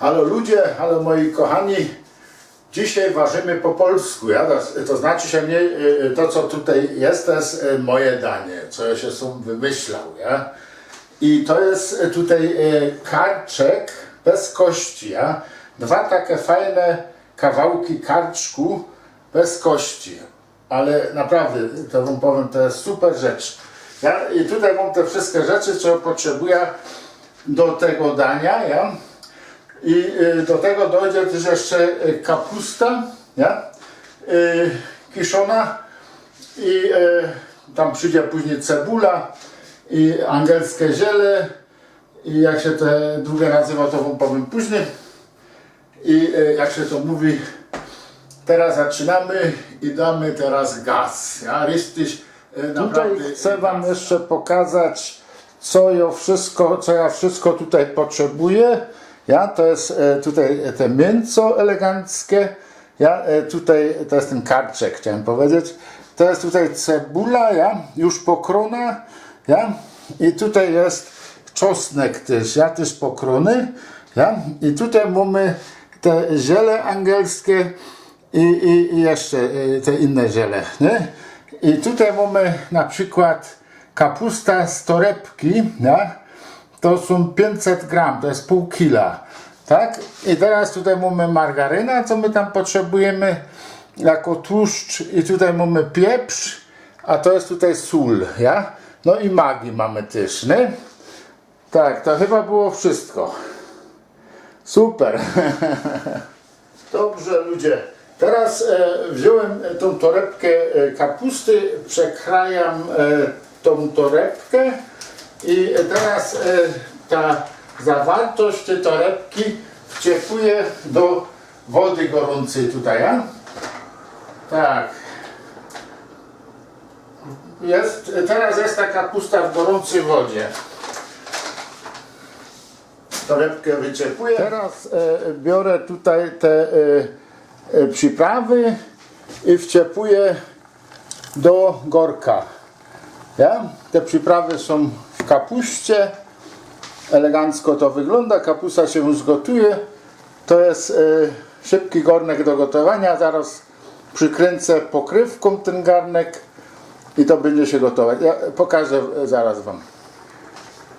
Halo ludzie, halo moi kochani. Dzisiaj ważymy po polsku, ja? To, znaczy się nie, y, to co tutaj jest, to jest y, moje danie, co ja się sam wymyślał, ja? I to jest y, tutaj y, karczek bez kości, ja? Dwa takie fajne kawałki karczku bez kości. Ale naprawdę, to wam powiem, to jest super rzecz. Ja, I tutaj mam te wszystkie rzeczy, co potrzebuję do tego dania, ja? I y, do tego dojdzie też jeszcze y, kapusta, ja? y, kiszona i tam przyjdzie później cebula i angielskie ziele i jak się te drugie nazywa to wam powiem później i jak się to mówi teraz zaczynamy i damy teraz gaz, ja? Richtig, Tutaj chcę Wam jeszcze pokazać, co ja wszystko, co ja wszystko tutaj potrzebuję. Ja, to jest e, tutaj te mięso eleganckie. Ja, e, tutaj to jest ten karczek, chciałem powiedzieć. To jest tutaj cebula, ja, już pokrona, ja. I tutaj jest czosnek też, ja, też pokrony, ja. I tutaj mamy te ziele angielskie i, i, i jeszcze e, te inne ziele, nie? I tutaj mamy na przykład kapusta z torebki, ja? To są 500 gram, to jest pół kila, tak? I teraz tutaj mamy margaryna, co my tam potrzebujemy jako tłuszcz i tutaj mamy pieprz, a to jest tutaj sól, ja? No i magi mamy też, nie? Tak, to chyba było wszystko. Super. Dobrze ludzie, teraz e, wziąłem tą torebkę e, kapusty, przekrajam e, tą torebkę i teraz e, ta zawartość tej torebki wciepuje do wody gorącej tutaj, a? Tak. Jest, teraz jest ta kapusta w gorącej wodzie. Torebkę wyczepuję. Teraz e, biorę tutaj te e, e, przyprawy i wciepuję do gorka. Ja? Te przyprawy są kapuście. Elegancko to wygląda. Kapusta się już gotuje. To jest e, szybki garnek do gotowania. Zaraz przykręcę pokrywką ten garnek i to będzie się gotować. Ja pokażę e, zaraz Wam.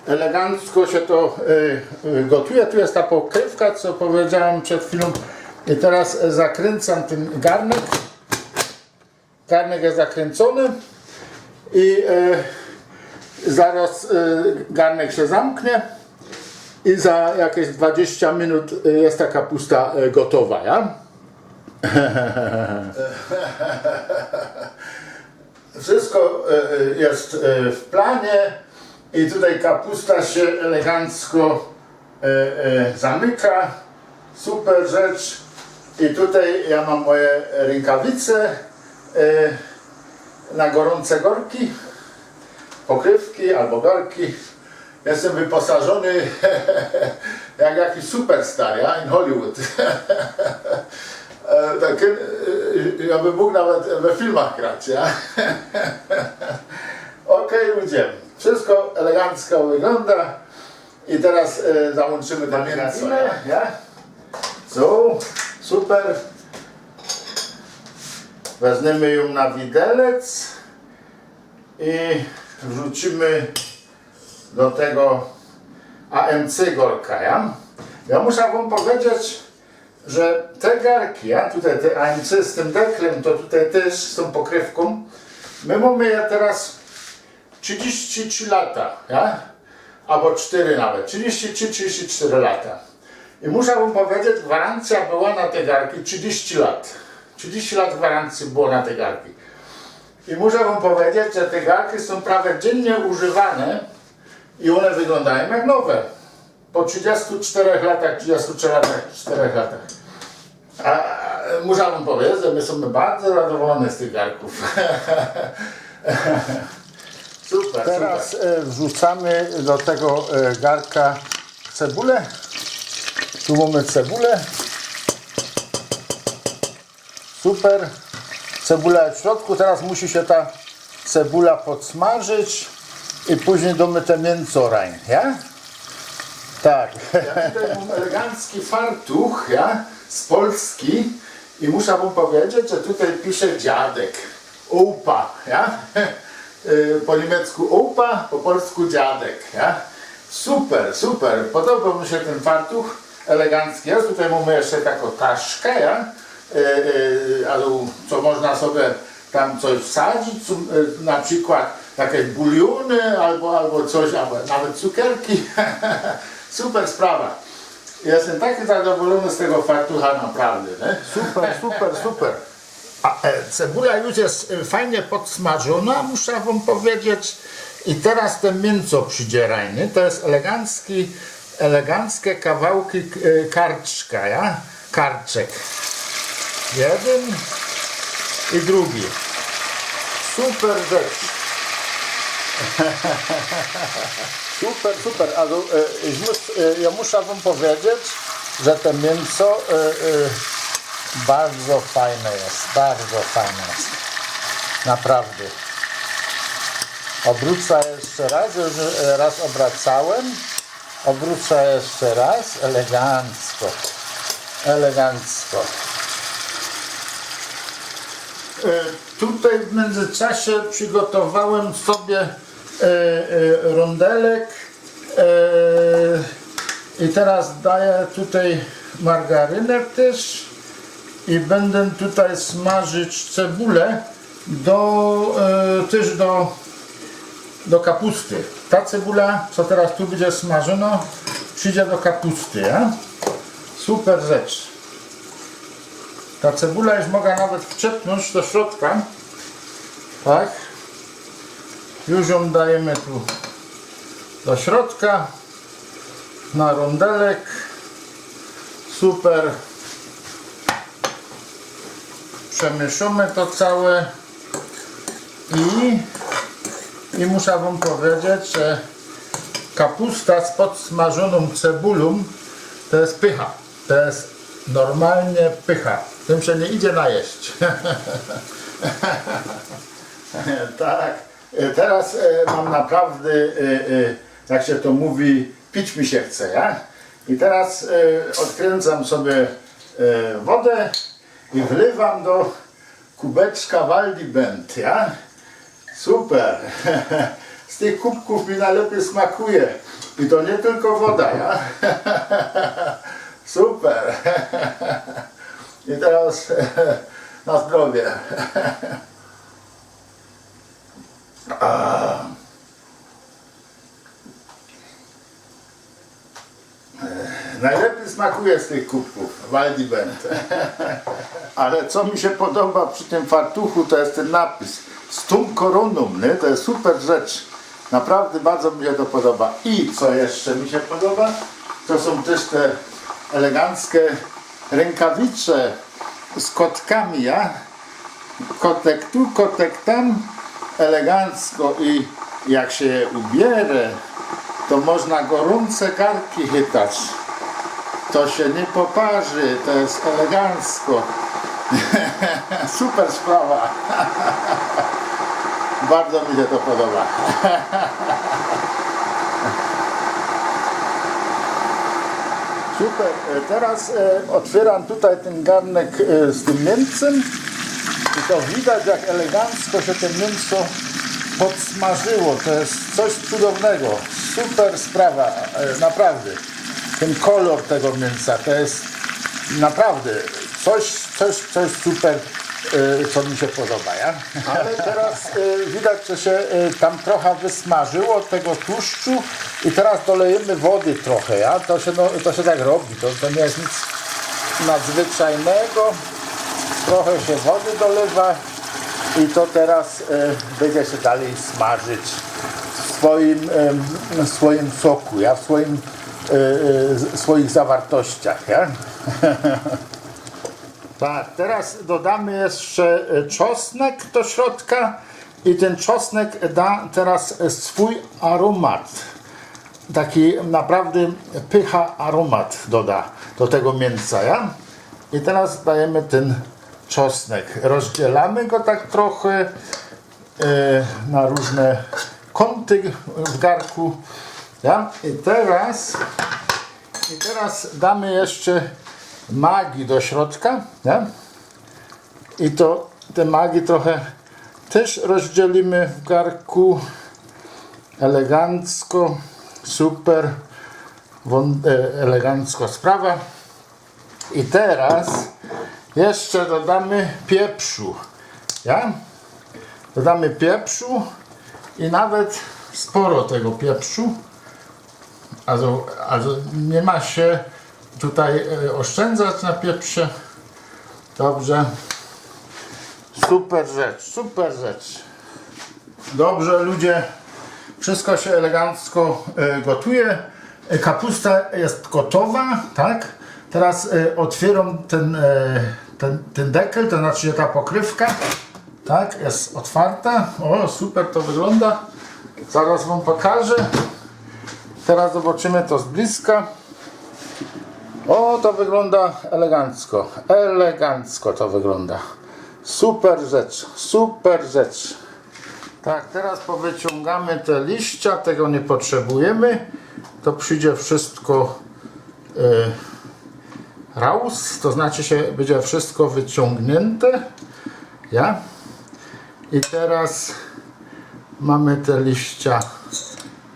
elegancko się to y, y, gotuje. Tu jest ta pokrywka, co powiedziałem przed chwilą. I teraz zakręcam ten garnek. Garnek jest zakręcony i zaraz y, garnek się zamknie i za jakieś 20 minut y, jest ta kapusta y, gotowa, ja? Wszystko jest w planie i tutaj kapusta się elegancko zamyka. Super rzecz. I tutaj ja mam moje rękawice na gorące gorki, pokrywki albo garki. Jestem wyposażony jak jakiś superstar, ja, in Hollywood. E, Takie, e, ja bym mógł nawet we filmach grać, ja? Okej ludzie, wszystko elegancko wygląda i teraz e, załączymy ja? ja? So, super. Weźmiemy ją na widelec i wrzucimy do tego AMC gorka, ja? Ja muszę wam powiedzieć, że te garki, ja, tutaj te AMC z tym deklem, to tutaj też z tą pokrywką, my mamy je teraz 33 lata, ja? albo 4 nawet, 33-34 lata. I muszę wam powiedzieć, gwarancja była na te garki 30 lat. 30 lat gwarancji było na te garki. I muszę wam powiedzieć, że te garki są prawie dziennie używane i one wyglądają jak nowe. Po 34 latach, 33 latach, 4 latach. A, muszę wam powiedzieć, że my jesteśmy bardzo zadowoleni z tych garków. super, Teraz super. wrzucamy do tego e, garka cebulę. Tu mamy cebulę. Super. Cebula w środku. Teraz musi się ta cebula podsmażyć i później damy te mięso rań, ja? Tak. Ja tutaj mam elegancki fartuch, ja, z Polski i muszę wam powiedzieć, że tutaj pisze dziadek. Upa, ja? Y, Po niemiecku upa, po polsku dziadek, ja? Super, super. Podobał mi się ten fartuch elegancki. Ja tutaj mamy jeszcze taką taszkę, ja? Y, y, ale co można sobie tam coś wsadzić, y, na przykład takie buliony albo, albo coś, albo nawet cukierki. Super sprawa. Jestem taki zadowolony z tego fartucha naprawdę. Nie? Super, super, super. A e, cebula już jest e, fajnie podsmażona, muszę wam powiedzieć. I teraz ten mięso przydzierajny, to jest elegancki, eleganckie kawałki e, karczka, ja? Karczek. Jeden i drugi. Super rzecz. Super, super, ale e, ja muszę wam powiedzieć, że to mięso e, e, bardzo fajne jest, bardzo fajne jest. Naprawdę. Obrócę jeszcze raz, już raz obracałem. Obrócę jeszcze raz, elegancko. Elegancko. E, Tutaj w międzyczasie przygotowałem sobie e, e, rondelek i teraz daję tutaj margarynę też i będę tutaj smażyć cebulę do, też do, do kapusty. Ta cebula, co teraz tu będzie smażona, przyjdzie do kapusty. Ja? Super rzecz. Ta cebula już mogę nawet wczepnąć do środka. Tak. Już ją dajemy tu do środka. Na rondelek. Super. Przemieszamy to całe. I, I muszę wam powiedzieć, że kapusta z podsmażoną cebulą to jest pycha. To jest normalnie pycha. Tym się nie idzie najeść. tak. Teraz e, mam naprawdę, e, e, jak się to mówi, pić mi się chce, ja? I teraz odkręcam sobie wodę i wlewam do kubeczka Waldibent, ja? Super. Z tych kubków mi najlepiej smakuje. I to nie tylko woda, ja? Super. I teraz na zdrowie. Najlepiej smakuje z tych kubków Waldibent. Ale co mi się podoba przy tym fartuchu, to jest ten napis Stum Coronum, nie? to jest super rzecz. Naprawdę bardzo mi się to podoba. I co jeszcze mi się podoba, to są też te eleganckie rękawice z kotkami, ja? Kotek tu, kotek tam, elegancko i jak się je ubierze, to można gorące karki chytać. To się nie poparzy, to jest elegancko. Super sprawa. Bardzo mi się to podoba. Super. E, Teraz e, otwieram tutaj ten garnek e, z tym mięsem i to widać jak elegancko się to mięso podsmażyło. To jest coś cudownego. Super sprawa, naprawdę. Ten kolor tego mięsa to jest naprawdę coś, coś, coś super, co mi się podoba. Ja? Ale teraz e, widać, że się e, tam trochę wysmażyło tego tłuszczu i teraz dolejemy wody trochę. Ja? To, się, no, to się tak robi, to, to nie jest nic nadzwyczajnego. Trochę się wody dolewa i to teraz będzie się dalej smażyć w swoim, w swoim soku, ja? w swoim, e, swoich zawartościach. Ja? tak, teraz dodamy jeszcze e, czosnek do środka i ten czosnek da teraz swój aromat. Taki naprawdę pycha aromat doda do tego mięsa. Ja? I teraz dajemy ten czosnek. Rozdzielamy go tak trochę e, na różne kąty w garku. Ja? I teraz I teraz damy jeszcze magii do środka, nie? I to te magii trochę też rozdzielimy w garku elegancko, super, e, elegancko sprawa. I teraz jeszcze dodamy pieprzu, ja? Dodamy pieprzu i nawet sporo tego pieprzu. Also, also nie ma się tutaj e, oszczędzać na pieprze. Dobrze. Super rzecz, super rzecz. Dobrze ludzie, wszystko się elegancko e, gotuje. E, Kapusta jest gotowa, tak? Teraz otwieram ten, ten, ten dekel, to znaczy ta pokrywka, tak? Jest otwarta. O, super to wygląda. Zaraz wam pokażę. Teraz zobaczymy to z bliska. O, to wygląda elegancko. Elegancko to wygląda. Super rzecz, super rzecz. Tak, teraz powyciągamy te liścia, tego nie potrzebujemy. To przyjdzie wszystko y, raus, to znaczy się będzie wszystko wyciągnięte. Ja? I teraz mamy te liścia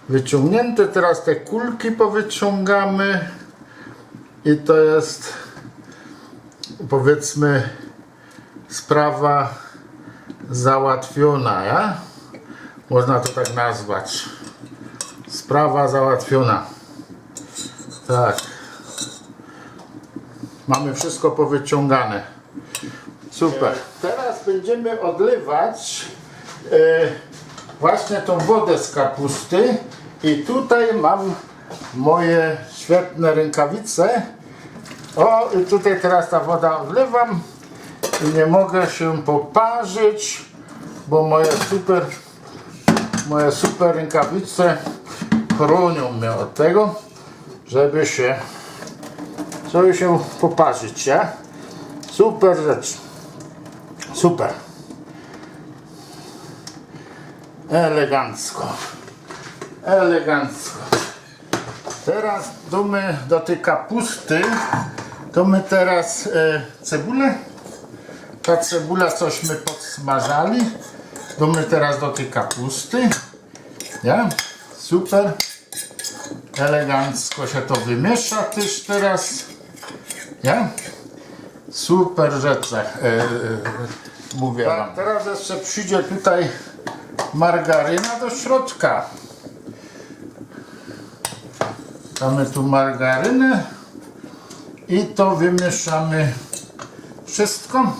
wyciągnięte. Teraz te kulki powyciągamy. I to jest powiedzmy sprawa załatwiona, ja? Można to tak nazwać. Sprawa załatwiona. Tak. Mamy wszystko powyciągane. Super. Teraz będziemy odlewać e, właśnie tą wodę z kapusty i tutaj mam moje świetne rękawice. O, i tutaj teraz ta woda odlewam i nie mogę się poparzyć, bo moje super moje super rękawice chronią mnie od tego, żeby się żeby się poparzyć, ja? Super rzecz. Super. Elegancko. Elegancko. Teraz damy do tej kapusty, to my teraz e, cebulę. Ta cebula cośmy podsmażali. Damy teraz do tej kapusty. Ja? Super. Elegancko się to wymiesza też teraz. Ja? Super rzecz, e, e, mówię wam. Teraz jeszcze przyjdzie tutaj margaryna do środka. Damy tu margarynę i to wymieszamy wszystko.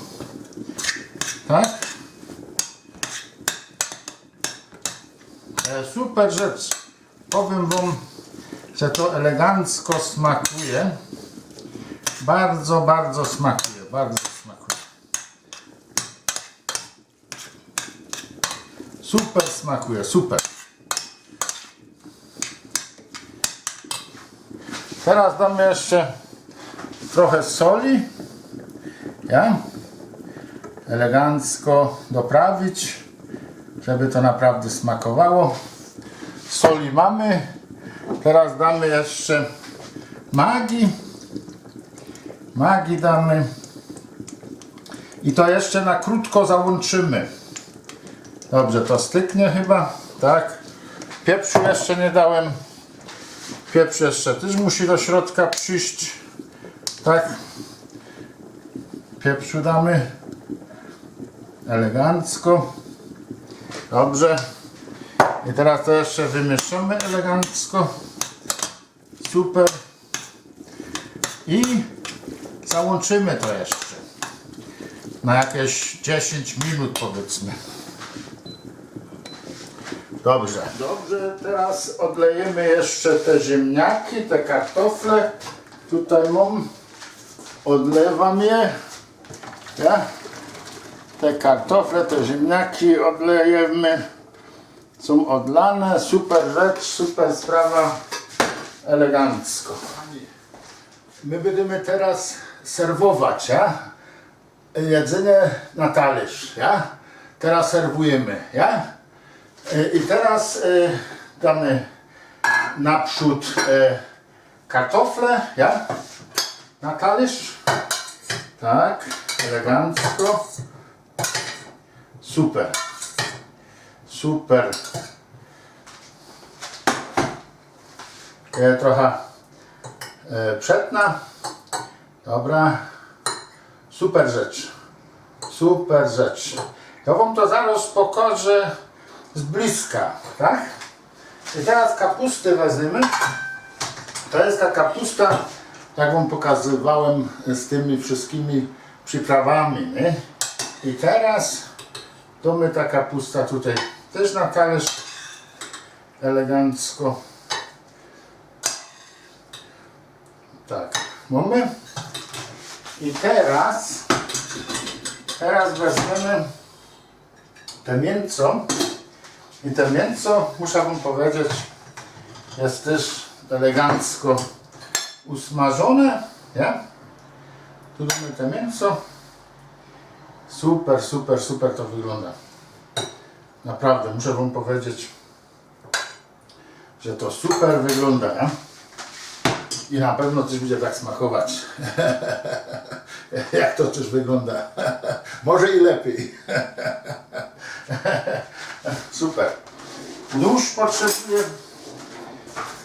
Tak? E, Super rzecz. Powiem wam, że to elegancko smakuje. Bardzo, bardzo smakuje. Bardzo smakuje. Super smakuje, super. Teraz damy jeszcze trochę soli. Ja? Elegancko doprawić, żeby to naprawdę smakowało. Soli mamy. Teraz damy jeszcze magii. Magii damy. I to jeszcze na krótko załączymy. Dobrze, to styknie chyba, tak? Pieprzu jeszcze nie dałem. Pieprz jeszcze też musi do środka przyjść. Tak. Pieprzu damy. Elegancko. Dobrze. I teraz to jeszcze wymieszamy elegancko. Super. I załączymy to jeszcze. Na jakieś 10 minut powiedzmy. Dobrze. Dobrze, teraz odlejemy jeszcze te ziemniaki, te kartofle. Tutaj mam. Odlewam je. Ja? Te kartofle, te ziemniaki odlejemy. Są odlane. Super rzecz, super sprawa. Elegancko. My będziemy teraz serwować, ja? Jedzenie na talerz, ja? Teraz serwujemy, ja? E, I teraz e, damy naprzód e, kartofle, ja? Na talerz. Tak, elegancko. Super. Super. Trochę przetna. Dobra. Super rzecz. Super rzecz. Ja wam to zaraz pokażę z bliska, tak? I teraz kapustę weźmiemy. To jest ta kapusta, jak wam pokazywałem z tymi wszystkimi przyprawami, nie? I teraz to my ta kapusta tutaj też na talerz elegancko. Tak, mamy. I teraz, teraz weźmiemy te mięso. I te mięso, muszę wam powiedzieć, jest też elegancko usmażone. Ja? Tu mamy te mięso. Super, super, super to wygląda. Naprawdę, muszę wam powiedzieć, że to super wygląda. Ja? I na pewno też będzie tak smakować. Jak to też wygląda. Może i lepiej. Super. Nóż potrzebuję.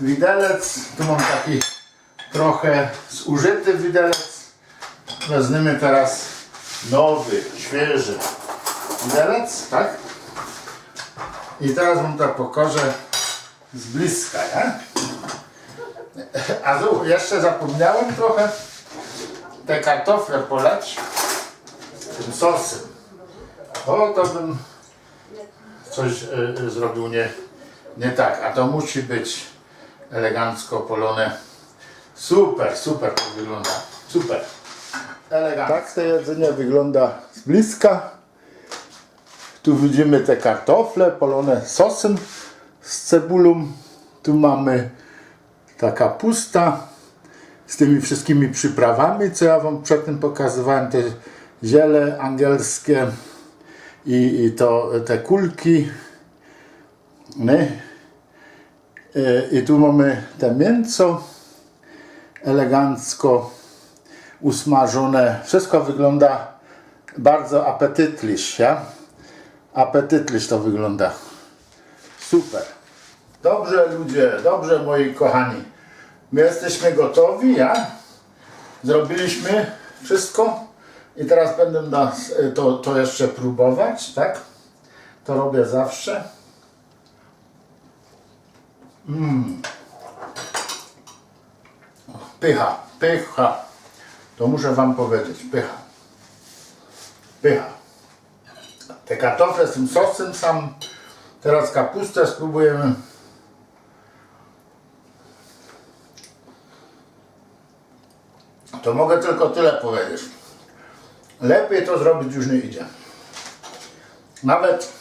Widelec. Tu mam taki trochę zużyty widelec. Weźmiemy teraz nowy, świeży widelec, tak? I teraz wam to pokażę z bliska, ja? A tu jeszcze zapomniałem trochę te kartofle poleć tym sosem. O, to bym coś e, zrobił nie, nie tak, a to musi być elegancko polone. Super, super to wygląda. Super. Elegancko. Tak to jedzenie wygląda z bliska. Tu widzimy te kartofle polone sosem z cebulą. Tu mamy ta kapusta z tymi wszystkimi przyprawami, co ja wam przedtem pokazywałem, te ziele angielskie i, to te kulki. Nie? I tu mamy te mięso elegancko usmażone. Wszystko wygląda bardzo apetytliś, ja? To wygląda. Super. Dobrze ludzie, dobrze moi kochani. My jesteśmy gotowi, ja? Zrobiliśmy wszystko i teraz będę nas, to, to jeszcze próbować, tak? To robię zawsze. Mm. Pycha, pycha. To muszę wam powiedzieć, pycha. Pycha. Te kartofle z tym sosem sam. Teraz kapustę spróbujemy. To mogę tylko tyle powiedzieć. Lepiej to zrobić już nie idzie. Nawet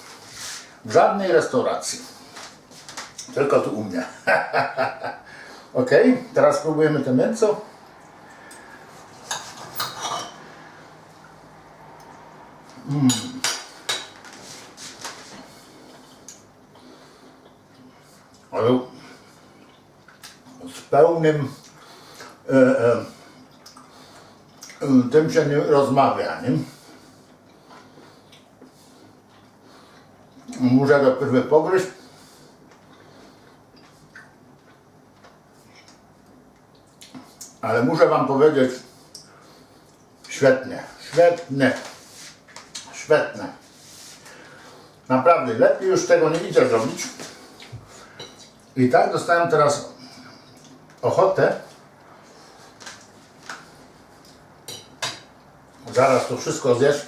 w żadnej restauracji. Tylko tu u mnie. ok, teraz spróbujemy to mięso. Ale z pełnym e, e, tym się nie rozmawia, nie? Muszę to pierwy pogryźć. Ale muszę wam powiedzieć, świetnie, świetnie, świetne. Naprawdę, lepiej już tego nie idzie zrobić. I tak dostałem teraz ochotę. Zaraz to wszystko zjesz.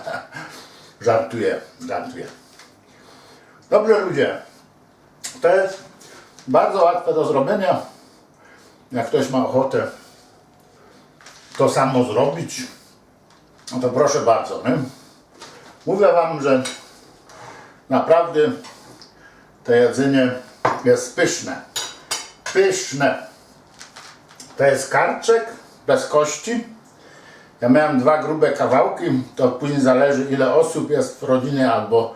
żartuję, żartuję. Dobrze ludzie, to jest bardzo łatwe do zrobienia. Jak ktoś ma ochotę to samo zrobić, no to proszę bardzo. Nie? Mówię Wam, że naprawdę to jedzenie jest pyszne. Pyszne. To jest karczek bez kości. Ja miałem dwa grube kawałki, to później zależy ile osób jest w rodzinie, albo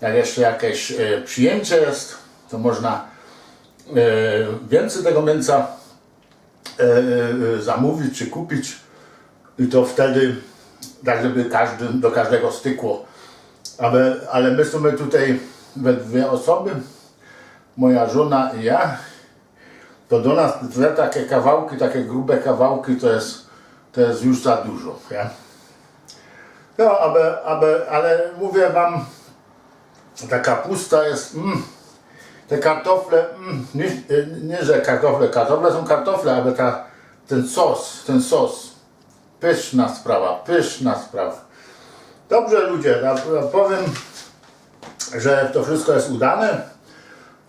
jak jeszcze jakieś e, przyjęcie jest, to można e, więcej tego mięsa e, zamówić czy kupić i to wtedy tak, żeby każdy, do każdego stykło. Ale, ale my mamy tutaj we dwie osoby, moja żona i ja, to do nas dwie takie kawałki, takie grube kawałki to jest, to jest już za dużo. Nie? No, aby, aby, ale mówię wam, ta kapusta jest, mm, te kartofle, mm, nie, nie, że kartofle, kartofle są kartofle, ale ta, ten sos, ten sos, pyszna sprawa, pyszna sprawa. Dobrze ludzie, ja, powiem, że to wszystko jest udane,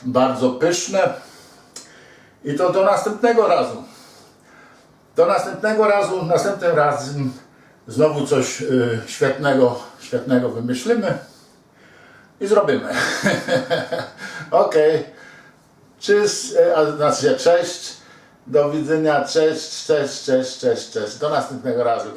bardzo pyszne i to do następnego razu. Do następnego razu, następnym razem znowu coś y, świetnego, świetnego wymyślimy i zrobimy. ok. Czyż, e, a znaczy cześć. Do widzenia, cześć, cześć, cześć, cześć, cześć. Do następnego razu.